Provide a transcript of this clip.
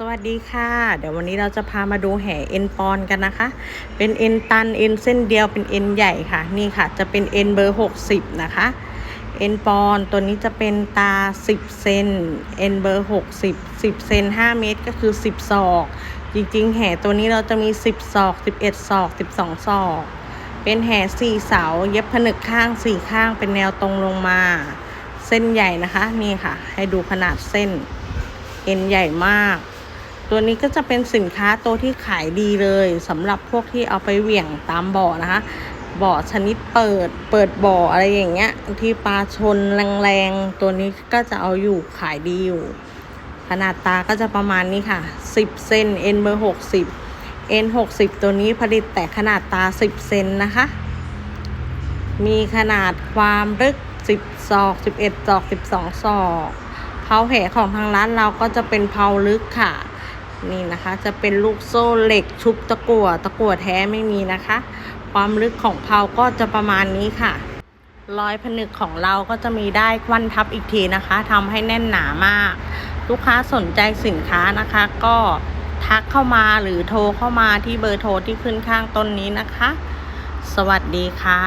สวัสดีค่ะ เดี๋ยววันนี้เราจะพามาดูแห่เอ็นปอนกันนะคะ เป็นเอ็นตันเอ็นเส้นเดียวเป็นเอ็นใหญ่ค่ะ นี่ค่ะ จะเป็นเอ็นเบอร์60นะคะ เอ็นปอนตัวนี้จะเป็นตา10เซนเอ็นเบอร์60 10เซน5เมตรก็คือ10ศอก จริงๆ แห่ตัวนี้เราจะมี10ศอก11ศอก12ศอก เป็นแห่4เสา เย็บผนึกข้าง4ข้างเป็นแนวตรงลงมา เส้นใหญ่นะคะ นี่ค่ะ ให้ดูขนาดเส้น เอ็นใหญ่มาก ตัวนี้ก็จะเป็นสินค้าตัวที่ขายดีเลยสำหรับพวกที่เอาไปเหวี่ยงตามบ่อนะคะบ่อชนิดเปิดเปิดบ่ออะไรอย่างเงี้ยที่ปลาชนแรงๆ ตัวนี้ก็จะเอาอยู่ขายดีอยู่ ขนาดตาก็จะประมาณนี้ค่ะ 10 เซนเอ็นเบอร์60เอ็น60ตัวนี้ผลิตแต่ขนาดตา 10 เซนนะคะ มีขนาดความลึก 10 ศอก 11 ศอก 12 ศอกเพาแผลของทางร้านเราก็จะเป็นเพาลึกค่ะ นี่นะคะจะเป็นลูกโซ่เหล็กชุบตะกั่วตะกั่วแท้ไม่มีนะคะ ความลึกของเพาก็จะประมาณนี้ค่ะรอยผนึกของเราก็จะมีได้ควันทับอีกทีนะคะทำให้แน่นหนามาก ลูกค้าสนใจสินค้านะคะ ก็ทักเข้ามาหรือโทรเข้ามาที่เบอร์โทรที่ขึ้นข้างต้นนี้นะคะ สวัสดีค่ะ